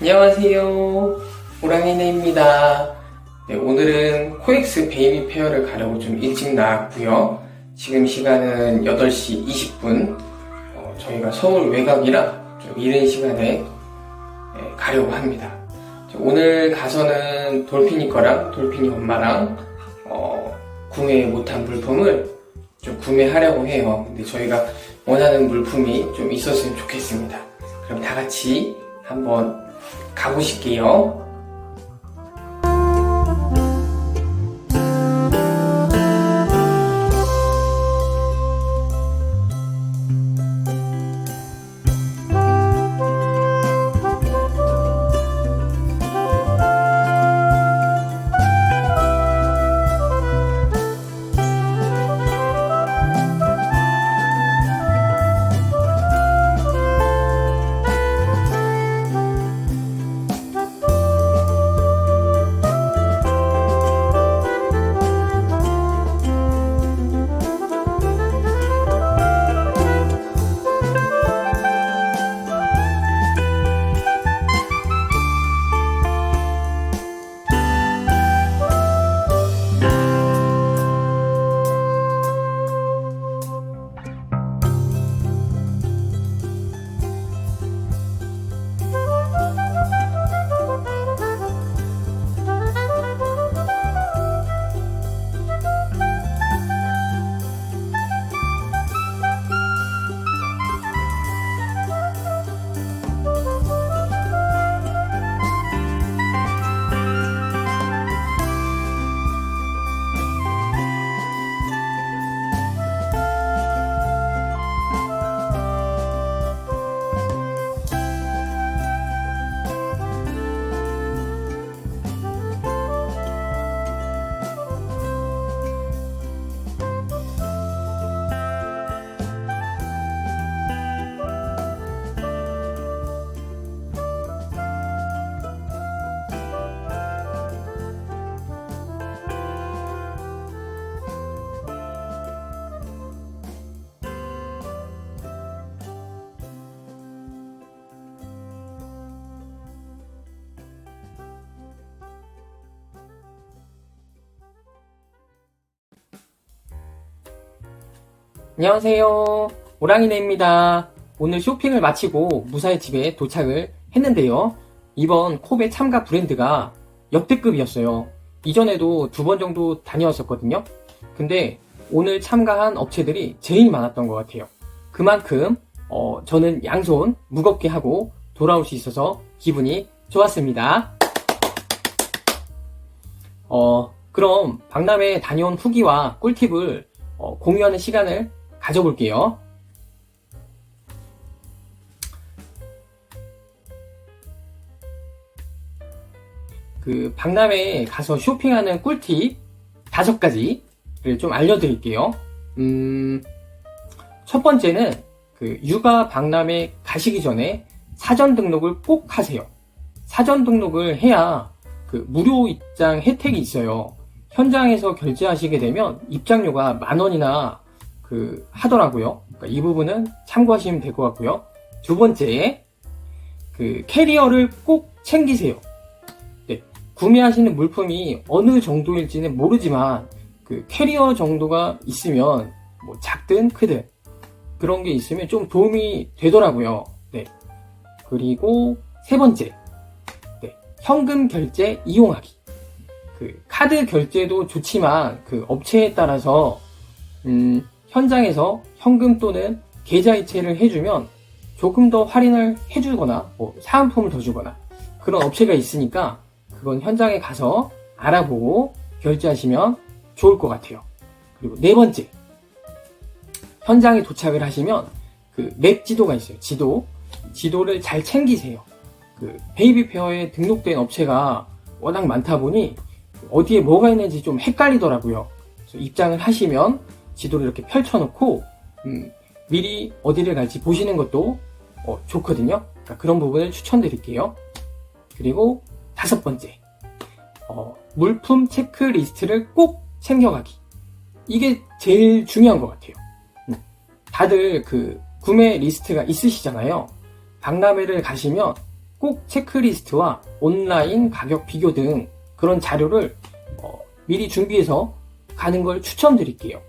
안녕하세요. 호랑이네입니다. 네, 오늘은 코엑스 베이비 페어를 가려고 좀 일찍 나왔고요. 지금 시간은 8시 20분. 어, 저희가 서울 외곽이라 좀 이른 시간에 네, 가려고 합니다. 저 오늘 가서는 돌핀이 거랑 돌핀이 엄마랑 어, 구매 못한 물품을 좀 구매하려고 해요. 근데 저희가 원하는 물품이 좀 있었으면 좋겠습니다. 그럼 다 같이 한번 가보실게요. 안녕하세요. 오랑이네입니다. 오늘 쇼핑을 마치고 무사히 집에 도착을 했는데요. 이번 콥의 참가 브랜드가 역대급이었어요. 이전에도 두 번 정도 다녀왔었거든요. 근데 오늘 참가한 업체들이 제일 많았던 것 같아요. 그만큼 어, 저는 양손 무겁게 하고 돌아올 수 있어서 기분이 좋았습니다. 어, 그럼 박람회 다녀온 후기와 꿀팁을 어, 공유하는 시간을 가져볼게요. 그 박람회에 가서 쇼핑하는 꿀팁 다섯 가지를 좀 알려드릴게요. 음, 첫 번째는 그 육아 박람회 가시기 전에 사전 등록을 꼭 하세요. 사전 등록을 해야 그 무료 입장 혜택이 있어요. 현장에서 결제하시게 되면 입장료가 만 원이나 그 하더라고요. 그러니까 이 부분은 참고하시면 될 것 같고요. 두 번째, 그 캐리어를 꼭 챙기세요. 네, 구매하시는 물품이 어느 정도일지는 모르지만 그 캐리어 정도가 있으면 뭐 작든 크든 그런 게 있으면 좀 도움이 되더라고요. 네. 그리고 세 번째, 네, 현금 결제 이용하기. 그 카드 결제도 좋지만 그 업체에 따라서 음, 현장에서 현금 또는 계좌 이체를 해주면 조금 더 할인을 해주거나 뭐 사은품을 더 주거나 그런 업체가 있으니까 그건 현장에 가서 알아보고 결제하시면 좋을 것 같아요. 그리고 네 번째 현장에 도착을 하시면 그 맵 지도가 있어요. 지도 지도를 잘 챙기세요. 그 베이비 페어에 등록된 업체가 워낙 많다 보니 어디에 뭐가 있는지 좀 헷갈리더라고요. 입장을 하시면 지도를 이렇게 펼쳐놓고 음, 미리 어디를 갈지 보시는 것도 어, 좋거든요. 그러니까 그런 부분을 추천드릴게요. 그리고 다섯 번째, 어, 물품 체크리스트를 꼭 챙겨가기. 이게 제일 중요한 것 같아요. 음, 다들 그 구매 리스트가 있으시잖아요. 박람회를 가시면 꼭 체크리스트와 온라인 가격 비교 등 그런 자료를 어, 미리 준비해서 가는 걸 추천드릴게요.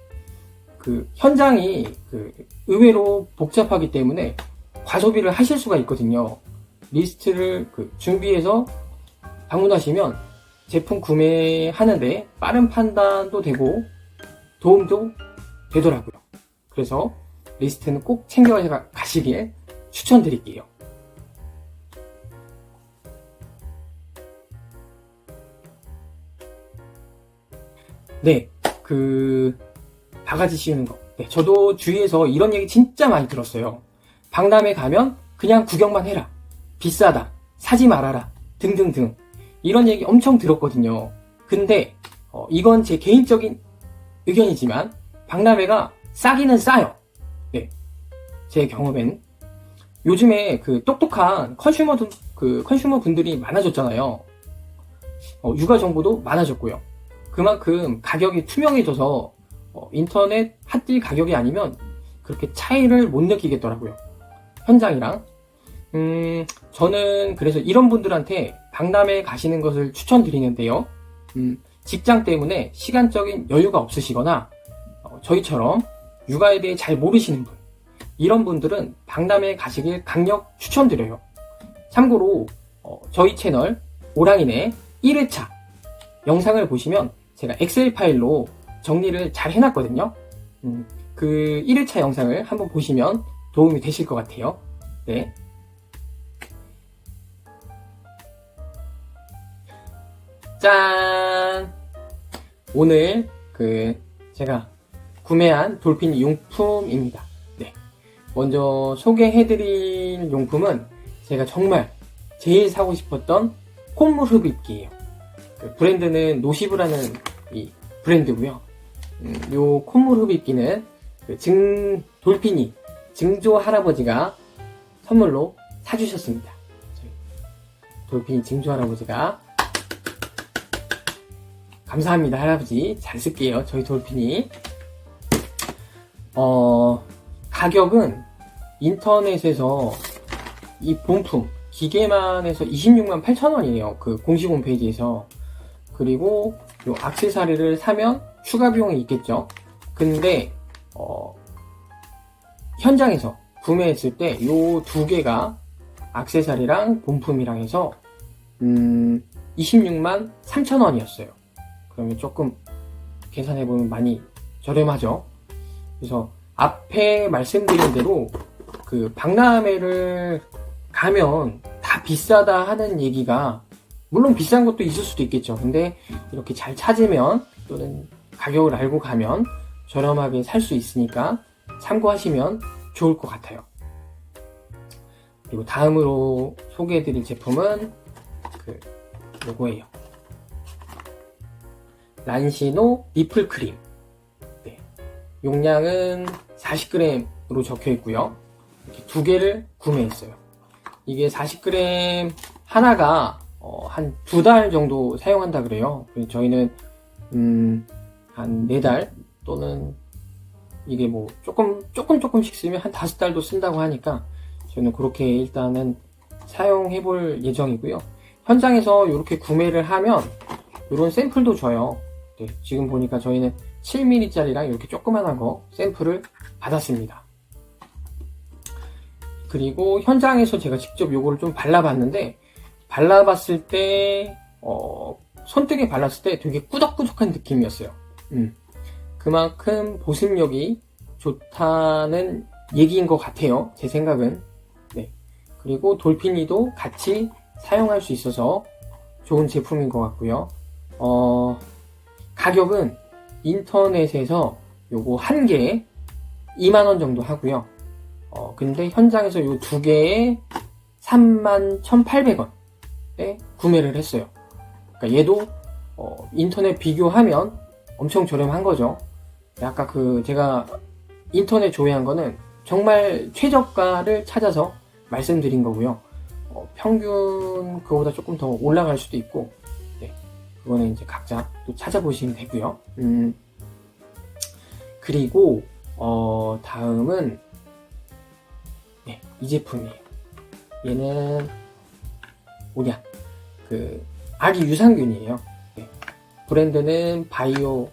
그 현장이 그 의외로 복잡하기 때문에 과소비를 하실 수가 있거든요. 리스트를 그 준비해서 방문하시면 제품 구매하는데 빠른 판단도 되고 도움도 되더라고요. 그래서 리스트는 꼭 챙겨 가시길 추천드릴게요. 네, 그 바가지 씌우는 거. 네, 저도 주위에서 이런 얘기 진짜 많이 들었어요. 박람회 가면 그냥 구경만 해라. 비싸다. 사지 말아라. 등등등. 이런 얘기 엄청 들었거든요. 근데 어, 이건 제 개인적인 의견이지만 박람회가 싸기는 싸요. 네, 제 경험엔 요즘에 그 똑똑한 컨슈머 그 컨슈머 분들이 많아졌잖아요. 어, 육아 정보도 많아졌고요. 그만큼 가격이 투명해져서 어, 인터넷 핫딜 가격이 아니면 그렇게 차이를 못 느끼겠더라고요. 현장이랑. 음, 저는 그래서 이런 분들한테 박람회 가시는 것을 추천드리는데요. 음, 직장 때문에 시간적인 여유가 없으시거나 어, 저희처럼 육아에 대해 잘 모르시는 분 이런 분들은 박람회 가시길 강력 추천드려요. 참고로 어, 저희 채널 오랑이네 1회차 영상을 보시면 제가 엑셀 파일로 정리를 잘 해놨거든요. 음, 그 1회차 영상을 한번 보시면 도움이 되실 것 같아요. 네. 짠! 오늘 그 제가 구매한 돌핀 용품입니다. 네. 먼저 소개해드릴 용품은 제가 정말 제일 사고 싶었던 콧물 흡입기예요. 그 브랜드는 노시브라는 이 브랜드고요. 음, 요 콧물 흡입기는 그 증, 돌핀이 증조 할아버지가 선물로 사주셨습니다. 돌핀이 증조 할아버지가 감사합니다 할아버지. 잘 쓸게요 저희 돌핀이 어 가격은 인터넷에서 이 본품 기계만 해서 26만 8천 원이에요 그 공식 홈페이지에서. 그리고 요 악세사리를 사면 추가 비용이 있겠죠 근데 어 현장에서 구매했을 때요두 개가 악세사리랑 본품이랑 해서 음 26만 3천 원이었어요 그러면 조금 계산해 보면 많이 저렴하죠. 그래서 앞에 말씀드린 대로 그 박람회를 가면 다 비싸다 하는 얘기가 물론 비싼 것도 있을 수도 있겠죠. 근데 이렇게 잘 찾으면 또는 가격을 알고 가면 저렴하게 살 수 있으니까 참고하시면 좋을 것 같아요. 그리고 다음으로 소개해드릴 제품은 그 요거예요. 란시노 니플 크림. 네. 용량은 40g으로 적혀 있고요. 이렇게 두 개를 구매했어요. 이게 40g 하나가 어, 한두 달 정도 사용한다 그래요. 저희는 음, 한 네 달 또는 이게 뭐 조금 조금 조금씩 쓰면 한 다섯 달도 쓴다고 하니까 저는 그렇게 일단은 사용해 볼 예정이고요. 현장에서 이렇게 구매를 하면 이런 샘플도 줘요. 네, 지금 보니까 저희는 7mm짜리랑 이렇게 조그만한 거 샘플을 받았습니다. 그리고 현장에서 제가 직접 요거를 좀 발라봤는데 발라봤을 때 어, 손등에 발랐을 때 되게 꾸덕꾸덕한 느낌이었어요. 음, 그만큼 보습력이 좋다는 얘기인 것 같아요. 제 생각은. 네. 그리고 돌핀이도 같이 사용할 수 있어서 좋은 제품인 것 같고요. 어, 가격은 인터넷에서 요거 한 개에 2만원 정도 하고요. 어, 근데 현장에서 요 두 개에 3만 1,800원에 구매를 했어요. 그러니까 얘도 어, 인터넷 비교하면 엄청 저렴한 거죠. 아까 그 제가 인터넷 조회한 거는 정말 최저가를 찾아서 말씀드린 거고요. 어, 평균 그거보다 조금 더 올라갈 수도 있고 그거는 이제 각자 또 찾아보시면 되고요. 음, 그리고 어, 다음은 네, 이 제품이에요. 얘는 뭐냐 그 아기 유산균이에요. 네. 브랜드는 바이오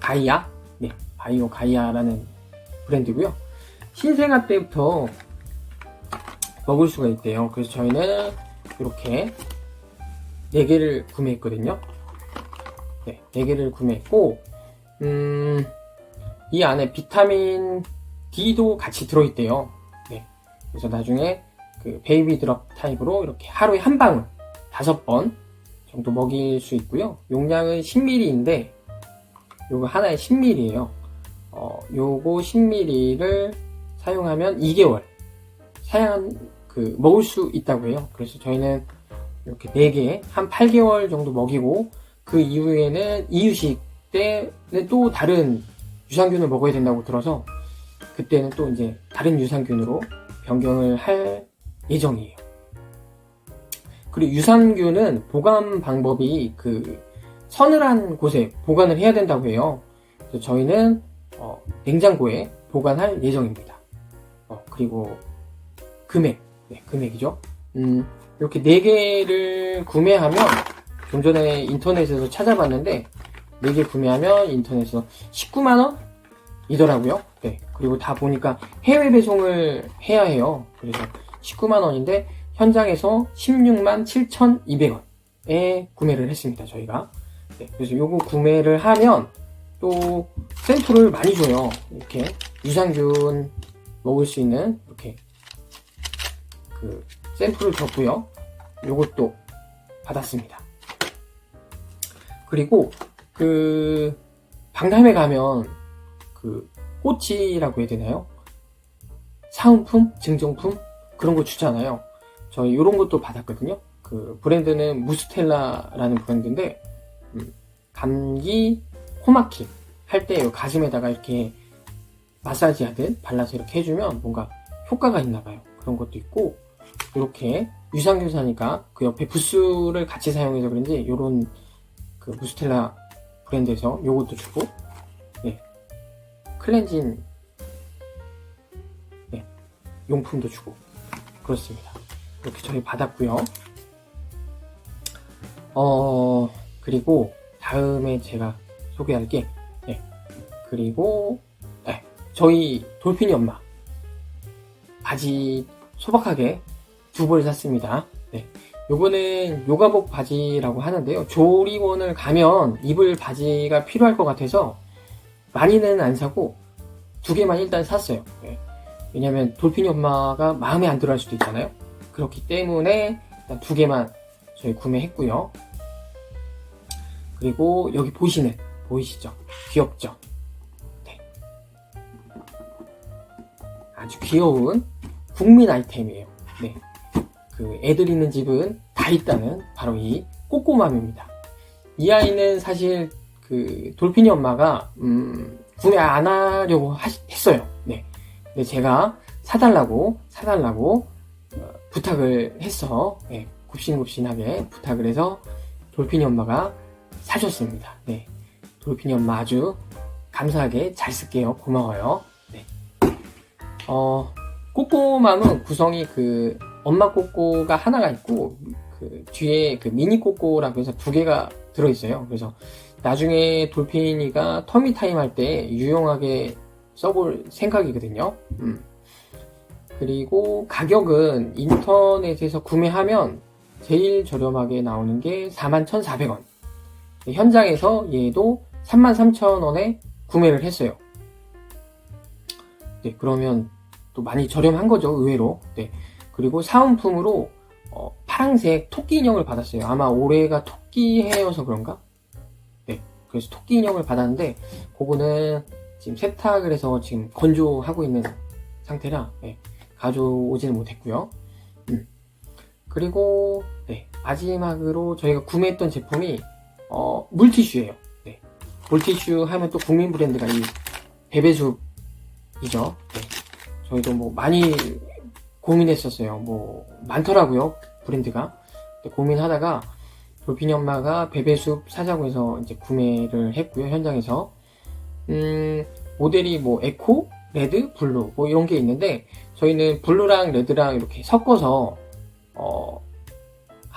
가이아, 네, 바이오 가이아라는 브랜드고요. 신생아 때부터 먹을 수가 있대요. 그래서 저희는 이렇게 4개를 구매했거든요. 네, 4개를 구매했고, 음, 이 안에 비타민 D도 같이 들어있대요. 네. 그래서 나중에 그 베이비 드랍 타입으로 이렇게 하루에 한 방울, 다섯 번 정도 먹일 수 있고요. 용량은 10ml인데, 요거 하나에 10ml예요. 어, 요거 10ml를 사용하면 2개월 사용 그 먹을 수 있다고 해요. 그래서 저희는 이렇게 4개 한 8개월 정도 먹이고 그 이후에는 이유식 때는 또 다른 유산균을 먹어야 된다고 들어서 그때는 또 이제 다른 유산균으로 변경을 할 예정이에요. 그리고 유산균은 보관 방법이 그 서늘한 곳에 보관을 해야 된다고 해요. 그래서 저희는 어, 냉장고에 보관할 예정입니다. 어, 그리고 금액, 네, 금액이죠. 음, 이렇게 4개를 구매하면 좀 전에 인터넷에서 찾아봤는데 4개 구매하면 인터넷에서 19만원? 이더라고요. 네. 그리고 다 보니까 해외 배송을 해야 해요. 그래서 19만원인데 현장에서 16만 7,200원에 구매를 했습니다. 저희가. 네. 그래서 요거 구매를 하면 또 샘플을 많이 줘요. 이렇게 유산균 먹을 수 있는 이렇게 그 샘플을 줬고요. 요것도 받았습니다. 그리고 그 박람회 가면 그 꼬치라고 해야 되나요? 사은품, 증정품 그런 거 주잖아요. 저희 이런 것도 받았거든요. 그 브랜드는 무스텔라라는 브랜드인데 음, 감기 코마키 할때 가슴에다가 이렇게 마사지 하듯 발라서 이렇게 해주면 뭔가 효과가 있나 봐요. 그런 것도 있고 이렇게 유산균사니까 그 옆에 부스를 같이 사용해서 그런지 이런 그 무스텔라 브랜드에서 요것도 주고 네. 클렌징 네. 용품도 주고 그렇습니다. 이렇게 저희 받았고요. 어 그리고 다음에 제가 소개할 게 네. 그리고 네. 저희 돌핀이 엄마 바지 소박하게 두 벌 샀습니다. 네. 요거는 요가복 바지라고 하는데요. 조리원을 가면 입을 바지가 필요할 것 같아서 많이는 안 사고 두 개만 일단 샀어요. 네. 왜냐면 돌핀이 엄마가 마음에 안 들어 할 수도 있잖아요. 그렇기 때문에 일단 두 개만 저희 구매했고요. 그리고 여기 보시는 보이시죠? 귀엽죠? 네. 아주 귀여운 국민 아이템이에요. 네. 그 애들 있는 집은 다 있다는 바로 이 꼬꼬맘입니다. 이 아이는 사실 그 돌핀이 엄마가 음, 구매 안 하려고 하시, 했어요. 네. 근데 제가 사달라고 사달라고 어, 부탁을 했어. 네. 굽신굽신하게 부탁을 해서 돌핀이 엄마가 사줬습니다. 네. 돌핀이 엄마 아주 감사하게 잘 쓸게요. 고마워요. 네. 어, 꼬꼬맘은 구성이 그 엄마 꼬꼬가 하나가 있고 그 뒤에 그 미니 꼬꼬라고 해서 두 개가 들어있어요. 그래서 나중에 돌핀이가 터미 타임 할 때 유용하게 써볼 생각이거든요. 음. 그리고 가격은 인터넷에서 구매하면 제일 저렴하게 나오는 게 41,400원. 현장에서 얘도 33,000원에 구매를 했어요. 네, 그러면 또 많이 저렴한 거죠, 의외로. 네. 그리고 사은품으로 어, 파란색 토끼 인형을 받았어요. 아마 올해가 토끼 해여서 그런가? 네. 그래서 토끼 인형을 받았는데, 그거는 지금 세탁을 해서 지금 건조하고 있는 상태라, 네. 가져오지는 못했고요. 음. 그리고, 네. 마지막으로 저희가 구매했던 제품이, 어, 물티슈예요. 네. 물티슈 하면 또 국민 브랜드가 이 베베숲이죠. 네. 저희도 뭐 많이 고민했었어요. 뭐 많더라고요 브랜드가. 고민하다가 돌핀이 엄마가 베베숲 사자고 해서 이제 구매를 했고요 현장에서. 음 모델이 뭐 에코, 레드, 블루 뭐 이런 게 있는데 저희는 블루랑 레드랑 이렇게 섞어서 어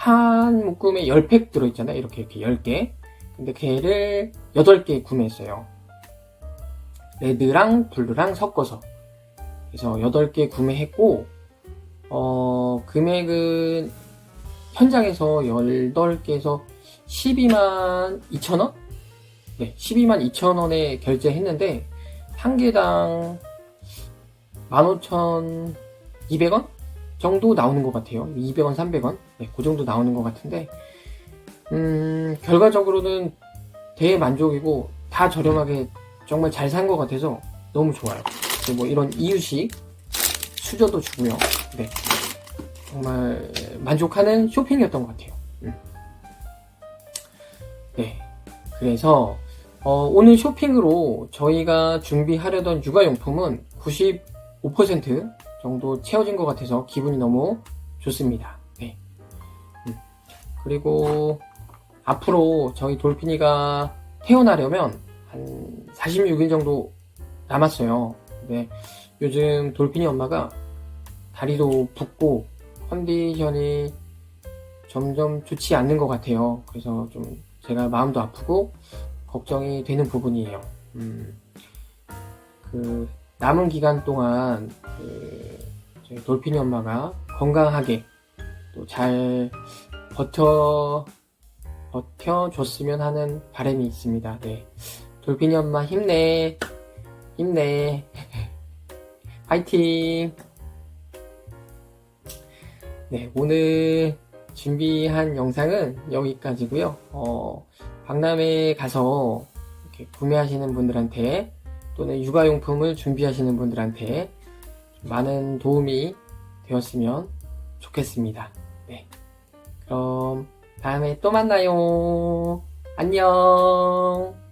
한 묶음에 10팩 들어있잖아요. 이렇게 이렇게 10개. 근데 걔를 8개 구매했어요. 레드랑 블루랑 섞어서. 그래서 8개 구매했고, 어, 금액은 현장에서 18개에서 12만 2천원? 네, 12만 2천원에 결제했는데, 한 개당 15,200원? 정도 나오는 것 같아요. 200원, 300원? 네, 그 정도 나오는 것 같은데, 음, 결과적으로는 대만족이고, 다 저렴하게 정말 잘 산 것 같아서 너무 좋아요. 뭐 이런 이유식, 수저도 주고요. 네. 정말 만족하는 쇼핑이었던 것 같아요. 음. 네. 그래서, 어, 오늘 쇼핑으로 저희가 준비하려던 육아용품은 95% 정도 채워진 것 같아서 기분이 너무 좋습니다. 네. 음. 그리고 앞으로 저희 돌핀이가 태어나려면 한 46일 정도 남았어요. 근데 요즘 돌핀이 엄마가 다리도 붓고 컨디션이 점점 좋지 않는 것 같아요. 그래서 좀 제가 마음도 아프고 걱정이 되는 부분이에요. 음, 그 남은 기간 동안 그 저희 돌핀이 엄마가 건강하게 또 잘 버텨 버텨줬으면 하는 바람이 있습니다. 네. 돌핀이 엄마 힘내. 힘내. 파이팅! 네, 오늘 준비한 영상은 여기까지고요 어, 박람회에 가서 이렇게 구매하시는 분들한테 또는 육아용품을 준비하시는 분들한테 많은 도움이 되었으면 좋겠습니다. 네. 그럼 다음에 또 만나요. 안녕.